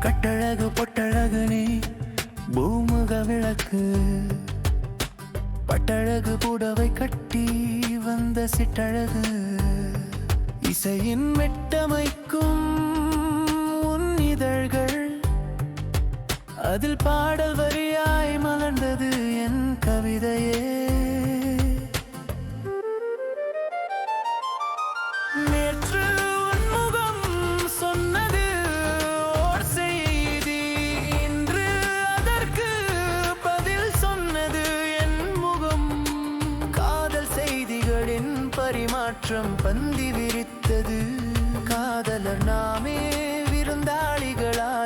கட்டழகு பொட்டழகு நீ பூமுக விளக்கு. பட்டழகு புடவை கட்டி வந்த சிட்டழகு. இசையின் வெட்டமைக்கும் உன் இதழ்கள். அதில் பாடல் வரியாய் மலர்ந்தது என் கவிதையே. பரிமாற்றம் பந்தி விரித்தது. காதலர் நாமே விருந்தாளிகளா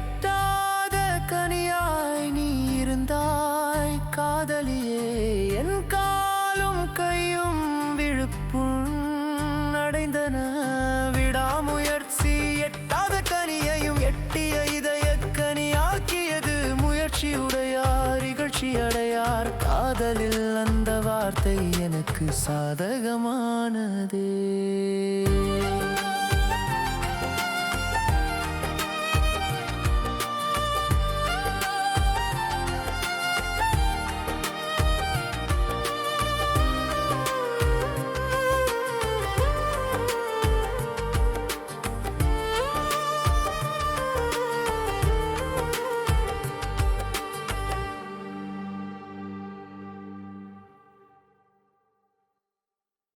எட்டாத கனியாய் நீ இருந்தாய் காதலியே என் காலும் கையும் விழுப்புண் அடைந்தன. விடாமுயற்சி எட்டாத கனியையும் எட்டிய இதய கனியாக்கியது. முயற்சியுடையார் இகழ்ச்சி அடையார். காதலில் அந்த வார்த்தை எனக்கு சாதகமானதே.